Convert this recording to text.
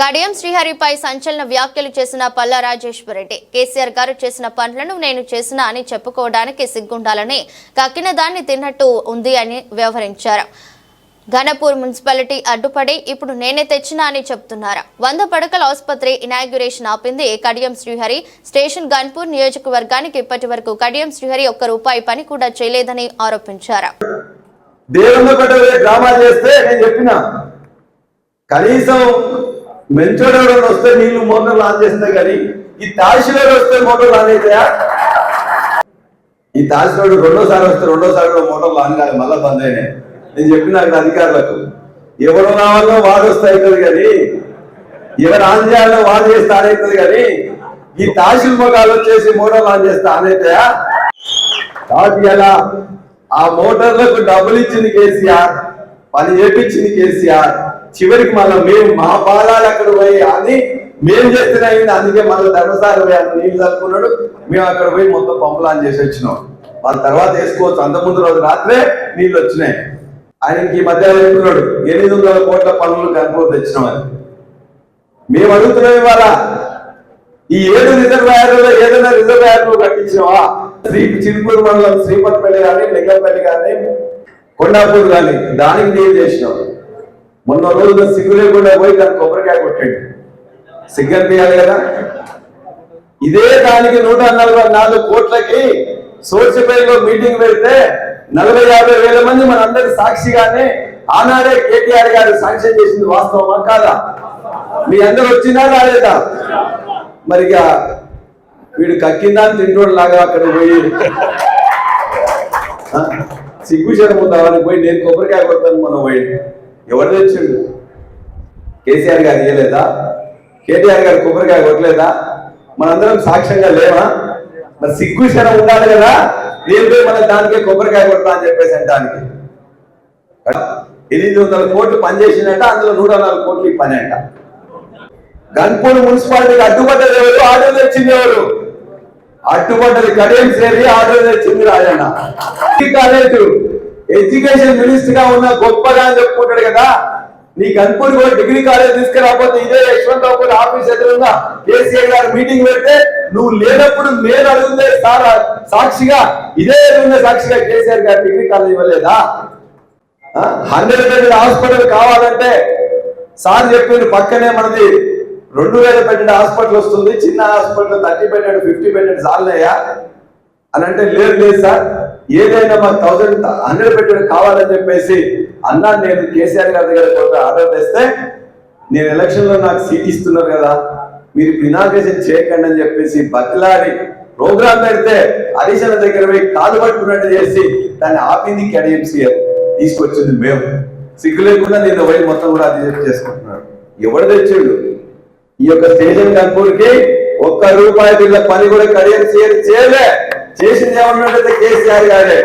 కడియం శ్రీహరిపై సంచలన వ్యాఖ్యలు చేసిన పల్లా రాజేశ్వరరెడ్డి కేసీఆర్ గారు చేసిన పనులను నేను చేసిన అని చెప్పుకోవడానికి సిగ్గుండాలని కక్కిన దాన్ని తిన్నట్టు ఉంది అని వ్యవహరించారు. ఘనపూర్ మున్సిపాలిటీ అడ్డుపడి ఇప్పుడు నేనే తెచ్చినా అని చెప్తున్నారు. వంద పడకల ఆసుపత్రి ఇనాగ్యురేషన్ ఆపింది కడియం శ్రీహరి. స్టేషన్ గన్పూర్ నియోజకవర్గానికి ఇప్పటి వరకు కడియం శ్రీహరి ఒక్క రూపాయి పని కూడా చేయలేదని ఆరోపించారు. చేస్తే నేను చెప్పిన కనీసం మెంచోడెవడో వస్తే నీళ్ళు మోటార్లు ఆన్ చేస్తాయి కానీ ఈ తాసిలోడు వస్తే మోటార్ లాన్ అవుతాయా ఈ తాసిలోడు రెండోసారి వస్తే రెండోసారి కూడా మోటార్లు లాన్ కాదు మళ్ళా బంద్ అయినాయి. నేను చెప్పిన అధికారులకు ఎవరు రావాలో వాడు వస్తే అవుతుంది కానీ ఎవరు ఆన్ చేయాలో వాడు చేస్తే ఆన్ అవుతుంది కానీ ఈ తాసిల్ మొగాలు వచ్చేసి మోటార్లు ఆన్ చేస్తే ఆన్ అవుతాయా కాబట్టి ఎలా ఆ మోటార్లకు డబ్బులు ఇచ్చింది కేసీఆర్ పని చేపించింది కేసీఆర్ చివరికి మళ్ళీ మేము మా పాదాలు అక్కడ పోయి అని మేము చేస్తేనే అయింది. అందుకే మళ్ళీ ధర్మసారి పోయి నీళ్ళు చల్లుకున్నాడు మేము అక్కడ పోయి మొత్తం పంపులాన్ చేసి వచ్చినాం. వాళ్ళ తర్వాత వేసుకోవచ్చు. అంత ముందు రోజు రాత్రే నీళ్ళు వచ్చినాయి. ఆయనకి ఈ మధ్య చెప్తున్నాడు? ఎనిమిది వందల కోట్ల పనులు కనుకోని తెచ్చినామని మేము అడుగుతున్నాం ఇవాళ ఈ ఏడు రిజర్వాయర్లో ఏదైనా రిజర్వాయర్లు నువ్వు కట్టించినవా? శ్రీ చిరుపూర్ మండలం శ్రీపతిపల్లి కానీ లింగంపల్లి కానీ కొండాపూర్ కానీ దానికి నీళ్ళు చేసినాం. మొన్న రోజు సిగ్గు లేకుండా పోయి దాన్ని కొబ్బరికాయ కొట్టాడు. సిగ్గర్ తీయాలి కదా? ఇదే దానికి నూట నలభై నాలుగు కోట్లకి సోర్చిపల్లిలో మీటింగ్ పెడితే నలభై యాభై వేల మంది మన అందరి సాక్షిగానే ఆనాడే కేటీఆర్ గారు శాంక్షన్ చేసింది వాస్తవమా కాదా? మీ అందరు వచ్చినా రాలేదా? మరి ఇక వీడు కక్కిందా అని తింటోడు లాగా అక్కడ పోయి సిగ్గు సిగ్గుచడం అని పోయి నేను కొబ్బరికాయ కొడతాను మనం పోయి. ఎవరు తెచ్చిండు కేసీఆర్ గారు ఇయ్యలేదా? కేటీఆర్ గారు కొబ్బరికాయ కొట్టలేదా? మనందరం సాక్ష్యంగా లేవా మరి సిగ్గు శరం ఉండాలి కదా? నేను పోయి మన దానికే కొబ్బరికాయ కొడతా అని చెప్పేసి అంటానికి. ఎనిమిది వందల కోట్లు పనిచేసిందంట అందులో నూట నాలుగు కోట్లు పని అంట. గన్పూర్ మున్సిపాలిటీకి అడ్డుపడ్డది ఎవరు? ఆర్డర్ తెచ్చింది ఎవరు? అడ్డుపడ్డది కడియం సేరి ఆర్డర్ తెచ్చింది రాజన్న. కాలేదు ఎడ్యుకేషన్ మినిస్టర్గా ఉన్న గొప్పగా అని చెప్పుకుంటాడు కదా. నీ గన్పూర్ కూడా డిగ్రీ కాలేజ్ తీసుకురాకపోతే ఇదే యశ్వంతరావు ఆఫీస్ ఎదురుగా కేసీఆర్ గారు మీటింగ్ పెడితే నువ్వు లేనప్పుడు నేను అడుగుతే సార్ సాక్షిగా ఇదే ఎదురుగా సాక్షిగా కేసీఆర్ గారు డిగ్రీ కాలేజ్ ఇవ్వలేదా? హండ్రెడ్ బెడ్ హాస్పిటల్ కావాలంటే సార్ చెప్పింది పక్కనే మనది రెండు వేల బెడ్ హాస్పిటల్ వస్తుంది చిన్న hospital thirty bed fifty bed చాలయ్యా అని అంటే లేదు లేదు సార్. ఏదైనా మాకు థౌసండ్ హండ్రెడ్ పెట్టుబడి కావాలని చెప్పేసి అన్నా నేను కేసీఆర్ గారి దగ్గర కొంత ఆర్డర్ తెస్తే నేను ఎలక్షన్లో నాకు సీట్ ఇస్తున్నారు కదా మీరు ఇనాగ్రేషన్ చేయకండి అని చెప్పేసి బతిలాడి ప్రోగ్రామ్ పెడితే హరీశన దగ్గర పోయి కాలు పట్టుకున్నట్టు చేసి దాన్ని ఆపింది కేడీఎంసీఆర్ తీసుకొచ్చింది మేము. సిగ్గు లేకుండా నేను పోయి మొత్తం కూడా అది చేసుకుంటున్నాడు ఎవడు తెచ్చిండు? ఈ యొక్క స్టేషన్ కంపూర్కి ఒక్క రూపాయి బిల్ల పని కూడా కడియం చేయలే. చేసింది ఏమన్నట్లయితే కేసీఆర్ గారే.